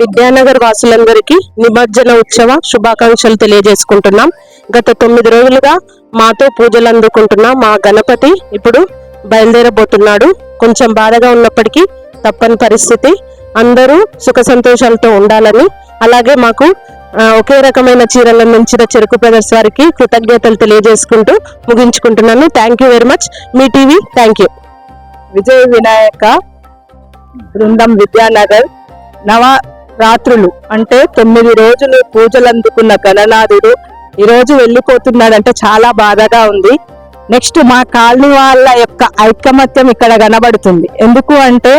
విద్యానగర్ వాసులందరికీ నిమజ్జన ఉత్సవ శుభాకాంక్షలు తెలియజేసుకుంటున్నాం. గత తొమ్మిది రోజులుగా మాతో పూజలు అందుకుంటున్న మా గణపతి ఇప్పుడు బయలుదేరబోతున్నాడు. కొంచెం బాధగా ఉన్నప్పటికీ తప్పని పరిస్థితి. అందరూ సుఖ సంతోషాలతో ఉండాలని అలాగే మాకు ఒకే రకమైన చీరల నుంచిన చెరుకు బ్రదర్స్ వారికి కృతజ్ఞతలు తెలియజేసుకుంటూ ముగించుకుంటున్నాను. Thank you very much. Me TV thank you. Vijaya Vinayaka బృందం విద్యానగర్ నవ రాత్రులు అంటే తొమ్మిది రోజులు పూజలు అందుకున్న గణనాథుడు ఈరోజు వెళ్ళిపోతున్నాడంటే చాలా బాధగా ఉంది. నెక్స్ట్ మా కాలనీ వాళ్ళ యొక్క ఐకమత్యం ఇక్కడ కనబడుతుంది. ఎందుకు అంటే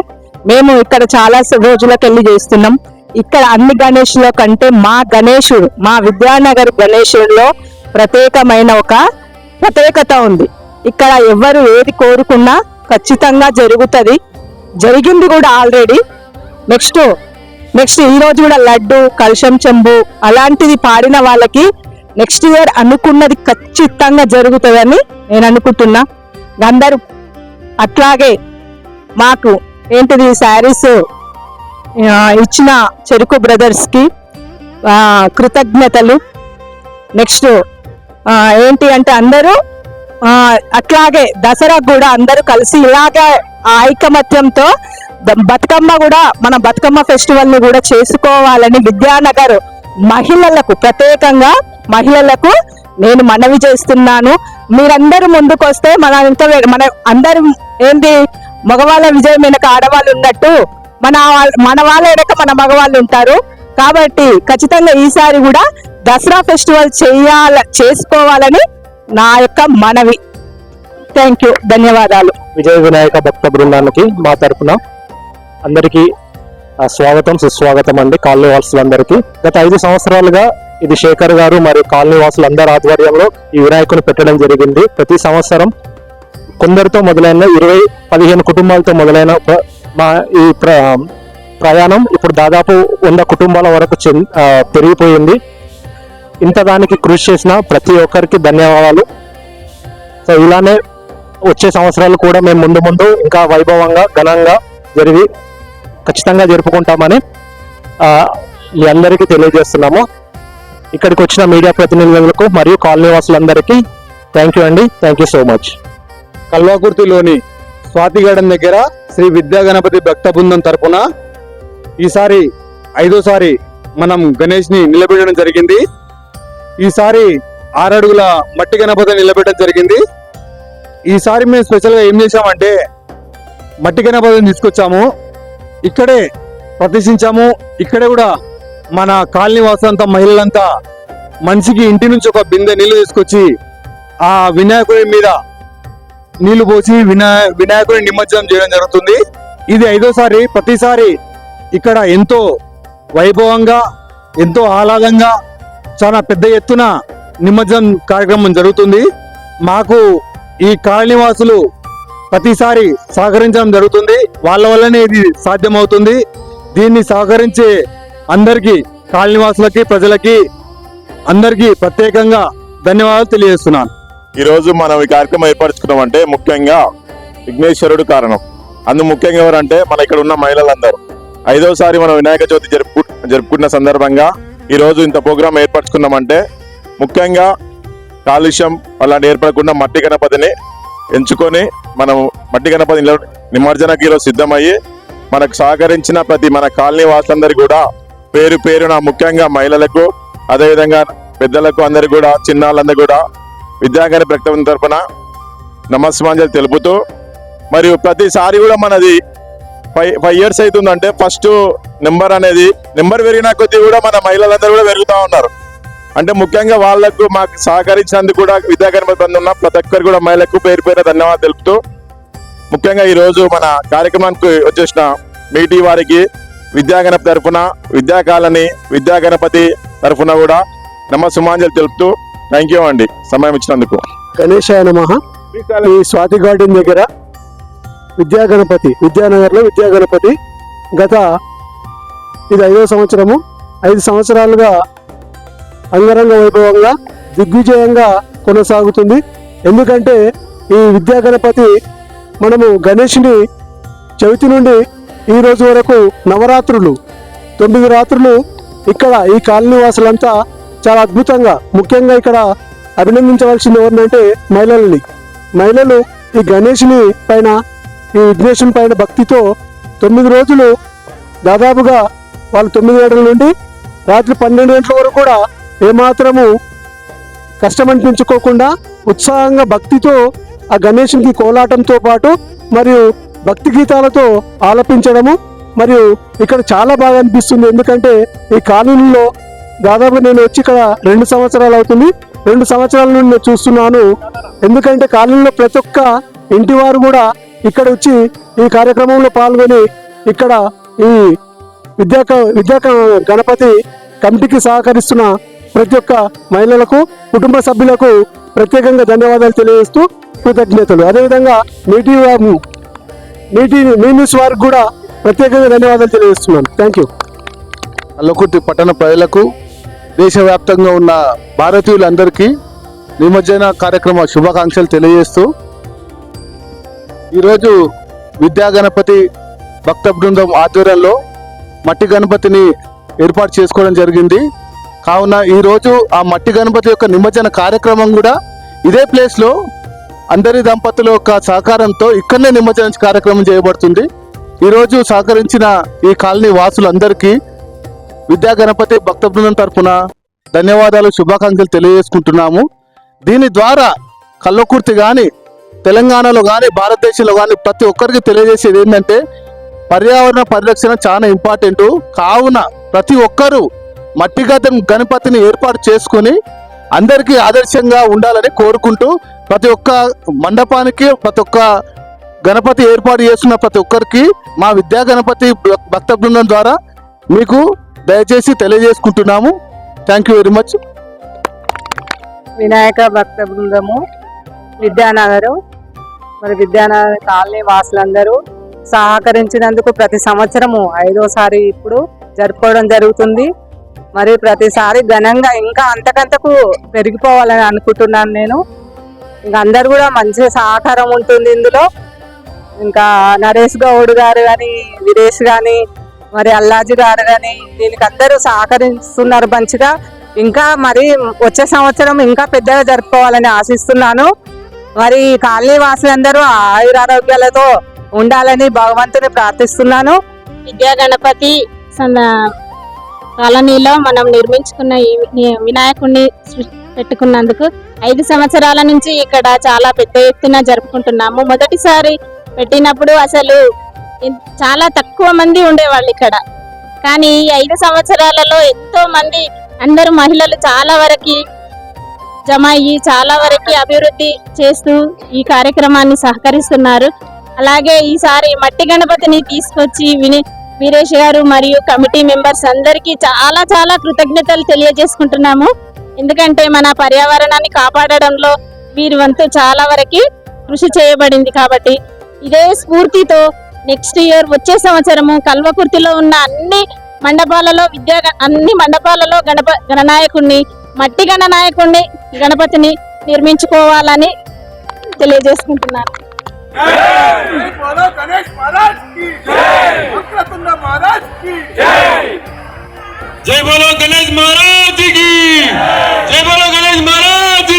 మేము ఇక్కడ చాలా రోజులకు వెళ్ళి చేస్తున్నాం. ఇక్కడ అన్ని గణేషుల కంటే మా గణేశుడు మా విద్యానగర్ గణేశుడిలో ప్రత్యేకమైన ఒక ప్రత్యేకత ఉంది. ఇక్కడ ఎవరు ఏది కోరుకున్నా ఖచ్చితంగా జరుగుతుంది. జరిగింది కూడా ఆల్రెడీ. నెక్స్ట్ నెక్స్ట్ ఈ రోజు కూడా లడ్డు కలుషం చెంబు అలాంటిది పాడిన వాళ్ళకి నెక్స్ట్ ఇయర్ అనుకున్నది ఖచ్చితంగా జరుగుతుందని నేను అనుకుంటున్నా. అందరూ అట్లాగే మాకు ఏంటిది శారీస్ ఇచ్చిన చెరుకు బ్రదర్స్కి కృతజ్ఞతలు. నెక్స్ట్ ఏంటి అంటే అందరూ అట్లాగే దసరా కూడా అందరూ కలిసి ఇలాగే ఆ ఐకమత్యంతో బతుకమ్మ కూడా మన బతుకమ్మ ఫెస్టివల్ని కూడా చేసుకోవాలని విద్యానగర్ మహిళలకు ప్రత్యేకంగా మహిళలకు నేను మనవి చేస్తున్నాను. మీరందరూ ముందుకొస్తే మన ఇంత మన అందరు ఏంటి మగవాళ్ళ విజయం వెనక ఆడవాళ్ళు ఉన్నట్టు మన మన వాళ్ళ వెనక మన మగవాళ్ళు ఉంటారు. కాబట్టి ఖచ్చితంగా ఈసారి కూడా దసరా ఫెస్టివల్ చేయాల చేసుకోవాలని నా యొక్క మనవి. Thank you. ధన్యవాదాలు. విజయ వినాయక భక్త బృందానికి మా తరపున అందరికీ స్వాగతం సుస్వాగతం అండి కాలనీ వాసులందరికీ. గత ఐదు సంవత్సరాలుగా ఇది శేఖర్ గారు మరియు కాలనీ వాసులందరి ఆధ్వర్యంలో ఈ వినాయకుని పెట్టడం జరిగింది. ప్రతి సంవత్సరం కొందరితో మొదలైన ఇరవై పదిహేను కుటుంబాలతో మొదలైన ప్ర- మా ఈ ప్ర ప్రయాణం ఇప్పుడు దాదాపు వంద కుటుంబాల వరకు పెరిగిపోయింది. ఇంత దానికి కృషి చేసిన ప్రతి ఒక్కరికి ధన్యవాదాలు. సో ఇలానే వచ్చే సంవత్సరాలు కూడా మేము ముందు ముందు ఇంకా వైభవంగా ఘనంగా జరిగి ఖచ్చితంగా జరుపుకుంటామని మీ అందరికీ తెలియజేస్తున్నాము. ఇక్కడికి వచ్చిన మీడియా ప్రతినిధులకు మరియు కాలనీ వాసులందరికీ థ్యాంక్ యూ అండి. థ్యాంక్ యూ సో మచ్ కల్వాకుర్తిలోని స్వాతిగడం దగ్గర శ్రీ విద్యా గణపతి భక్త బృందం తరపున ఈసారి ఐదోసారి మనం గణేష్ని నిలబెట్టడం జరిగింది. ఈసారి ఆరడుగుల మట్టి గణపతి నిలబెట్టడం జరిగింది. ఈసారి మేము స్పెషల్గా ఏం చేసామంటే మట్టి గణపతిని తీసుకొచ్చాము. ఇక్కడే ప్రదర్శించాము ఇక్కడే కూడా మన కాలనీ వాసులంతా మహిళలంతా మనిషికి ఇంటి నుంచి ఒక బిందె నీళ్ళు తీసుకొచ్చి ఆ వినాయకుడి మీద నీళ్ళు పోసి వినా వినాయకుడిని నిమజ్జనం చేయడం జరుగుతుంది. ఇది ఐదోసారి ప్రతిసారి ఇక్కడ ఎంతో వైభవంగా ఎంతో ఆహ్లాదంగా చాలా పెద్ద ఎత్తున నిమజ్జనం కార్యక్రమం జరుగుతుంది. మాకు ఈ కాలనీవాసులు ప్రతిసారి సహకరించడం జరుగుతుంది. వాళ్ళ వల్లనే ఇది సాధ్యమవుతుంది. దీన్ని సహకరించే అందరికీ కాలనీవాసులకి ప్రజలకి అందరికీ ప్రత్యేకంగా ధన్యవాదాలు తెలియజేస్తున్నాను. ఈరోజు మనం ఈ కార్యక్రమం ఏర్పరచుకున్నామంటే ముఖ్యంగా విఘ్నేశ్వరుడు కారణం. అందు ముఖ్యంగా ఎవరంటే మన ఇక్కడ ఉన్న మహిళలందరూ. ఐదోసారి మనం వినాయక చవితి జరుపు జరుపుకున్న సందర్భంగా ఈరోజు ఇంత ప్రోగ్రాం ఏర్పరచుకున్నామంటే ముఖ్యంగా కాలుష్యం అలాంటి ఏర్పడకుండా మట్టి గణపతిని ఎంచుకొని మనం మట్టి గణపతి నిమజ్జన నిమజ్జనకి ఈరోజు సిద్ధమయ్యి మనకు సహకరించిన ప్రతి మన కాలనీ వాసులందరికీ కూడా పేరు పేరున ముఖ్యంగా మహిళలకు అదేవిధంగా పెద్దలకు అందరు కూడా చిన్నాళ్ళందరూ కూడా విద్యాగారి ప్రకటన తరపున నమస్మాంజలి తెలుపుతూ మరియు ప్రతిసారి కూడా మనది ఫైవ్ ఫైవ్ ఇయర్స్ అవుతుందంటే ఫస్ట్ నెంబర్ అనేది నెంబర్ పెరిగిన కొద్దీ కూడా మన మహిళలందరూ కూడా పెరుగుతూ ఉన్నారు. అంటే ముఖ్యంగా వాళ్ళకు మాకు సహకరించినందుకు కూడా విద్యాగణపతి బంధు ఉన్న ప్రతి ఒక్కరు కూడా మహిళకు పేరు పేరు ధన్యవాదాలు తెలుపుతూ ముఖ్యంగా ఈ రోజు మన కార్యక్రమానికి వచ్చేసిన మీటీ వారికి విద్యాగణపతి తరఫున విద్యాకాలని విద్యాగణపతి తరఫున కూడా నమస్సుమాంజలి తెలుపుతూ థ్యాంక్ యూ అండి సమయం ఇచ్చినందుకు. గణేశాయ నమ. ఈ స్వాతి గార్డెన్ దగ్గర విద్యా గణపతి విద్యానగర్లో విద్యా గణపతి గత ఇది ఐదో సంవత్సరము. ఐదు సంవత్సరాలుగా అంగరంగ వైభవంగా దిగ్విజయంగా కొనసాగుతుంది. ఎందుకంటే ఈ విద్యా గణపతి మనము గణేష్ని చవితి నుండి ఈ రోజు వరకు నవరాత్రులు. తొమ్మిది రాత్రులు ఇక్కడ ఈ కాలనీ వాసులంతా చాలా అద్భుతంగా ముఖ్యంగా ఇక్కడ అభినందించవలసింది ఎవరినంటే మహిళలని. మహిళలు ఈ గణేష్ని పైన ఈ విఘ్నేశ్వరుని పైన భక్తితో తొమ్మిది రోజులు దాదాపుగా వాళ్ళు తొమ్మిది గంటల నుండి రాత్రి పన్నెండు గంటల వరకు కూడా ఏమాత్రము కష్టం అనిపించుకోకుండా ఉత్సాహంగా భక్తితో ఆ గణేషునికి కోలాటంతో పాటు మరియు భక్తి గీతాలతో ఆలపించడము. మరియు ఇక్కడ చాలా బాగా అనిపిస్తుంది. ఎందుకంటే ఈ కాలనీలో దాదాపు నేను వచ్చి ఇక్కడ రెండు సంవత్సరాలు అవుతుంది. రెండు సంవత్సరాల నుండి నేను చూస్తున్నాను. ఎందుకంటే కాలనీలో ప్రతి ఒక్క ఇంటి వారు కూడా ఇక్కడ వచ్చి ఈ కార్యక్రమంలో పాల్గొని ఇక్కడ ఈ విద్యా విద్యా గణపతి కమిటీకి సహకరిస్తున్న ప్రతి ఒక్క మహిళలకు కుటుంబ సభ్యులకు ప్రత్యేకంగా ధన్యవాదాలు తెలియజేస్తూ కృతజ్ఞతలు. అదేవిధంగా నీటి నీటి మీ న్యూస్ వారికి కూడా ప్రత్యేకంగా ధన్యవాదాలు తెలియజేస్తున్నాను. థ్యాంక్ యూ అల్లకుర్తి పట్టణ ప్రజలకు దేశవ్యాప్తంగా ఉన్న భారతీయులందరికీ నిమజ్జన కార్యక్రమ శుభాకాంక్షలు తెలియజేస్తూ ఈరోజు విద్యా గణపతి భక్త బృందం ఆధ్వర్యంలో మట్టి గణపతిని ఏర్పాటు చేసుకోవడం జరిగింది. కావున ఈరోజు ఆ మట్టి గణపతి యొక్క నిమజ్జన కార్యక్రమం కూడా ఇదే ప్లేస్లో అందరి దంపతుల యొక్క సహకారంతో ఇక్కడనే నిమజ్జన కార్యక్రమం చేయబడుతుంది. ఈరోజు సహకరించిన ఈ కాలనీ వాసులందరికీ విద్యా గణపతి భక్త బృందం తరపున ధన్యవాదాలు శుభాకాంక్షలు తెలియజేసుకుంటున్నాము. దీని ద్వారా కల్లకుర్తి కానీ తెలంగాణలో కానీ భారతదేశంలో కానీ ప్రతి ఒక్కరికి తెలియజేసేది ఏంటంటే పర్యావరణ పరిరక్షణ చాలా ఇంపార్టెంట్ కావున ప్రతి ఒక్కరూ మట్టిగతం గణపతిని ఏర్పాటు చేసుకొని అందరికీ ఆదర్శంగా ఉండాలని కోరుకుంటూ ప్రతి ఒక్క మండపానికి ప్రతి ఒక్క గణపతి ఏర్పాటు చేస్తున్న ప్రతి ఒక్కరికి మా విద్యా గణపతి భక్త బృందం ద్వారా మీకు దయచేసి తెలియజేసుకుంటున్నాము. Thank you very much Vinayaka భక్త బృందము విద్యానగరు మరి విద్యానగర్ కాలనీ వాసులందరూ సహకరించినందుకు ప్రతి సంవత్సరము ఐదోసారి ఇప్పుడు జరుపుకోవడం జరుగుతుంది. మరి ప్రతిసారి ఘనంగా ఇంకా అంతకంతకు పెరిగిపోవాలని అనుకుంటున్నాను నేను. ఇంకా అందరు కూడా మంచి సహకారం ఉంటుంది ఇందులో. ఇంకా నరేష్ గౌడ్ గారు కానీ వీరేష్ కానీ మరి అల్లాజీ గారు కానీ దీనికి అందరూ సహకరిస్తున్నారు మంచిగా. ఇంకా మరి వచ్చే సంవత్సరం ఇంకా పెద్దగా జరుపుకోవాలని ఆశిస్తున్నాను. మరి ఈ కాలనీ వాసులందరూ ఆయురారోగ్యాలతో ఉండాలని భగవంతుని ప్రార్థిస్తున్నాను. విద్యా గణపతి కాలనీలో మనం నిర్మించుకున్న ఈ వినాయకుడిని పెట్టుకున్నందుకు ఐదు సంవత్సరాల నుంచి ఇక్కడ చాలా పెద్ద ఎత్తున జరుపుకుంటున్నాము. మొదటిసారి పెట్టినప్పుడు అసలు చాలా తక్కువ మంది ఉండేవాళ్ళు ఇక్కడ. కానీ ఈ ఐదు సంవత్సరాలలో ఎంతో మంది అందరు మహిళలు చాలా వరకు జమ అయ్యి చాలా వరకు అభివృద్ధి చేస్తూ ఈ కార్యక్రమాన్ని సహకరిస్తున్నారు. అలాగే ఈసారి మట్టి గణపతిని తీసుకొచ్చి విని వీరేష్ గారు మరియు కమిటీ మెంబర్స్ అందరికీ చాలా చాలా కృతజ్ఞతలు తెలియజేసుకుంటున్నాము. ఎందుకంటే మన పర్యావరణాన్ని కాపాడడంలో వీరి వంతు చాలా వరకు కృషి చేయబడింది కాబట్టి ఇదే స్ఫూర్తితో నెక్స్ట్ ఇయర్ వచ్చే సంవత్సరము కల్వకుర్తిలో ఉన్న అన్ని మండపాలలో విద్యా అన్ని మండపాలలో గణప గణనాయకుడిని మట్టి గణనాయకుడిని గణపతిని నిర్మించుకోవాలని తెలియజేసుకుంటున్నాను. बोलो गणेश महाराज की महाराज जय। बोलो गणेश महाराज की। जय बोलो गणेश महाराज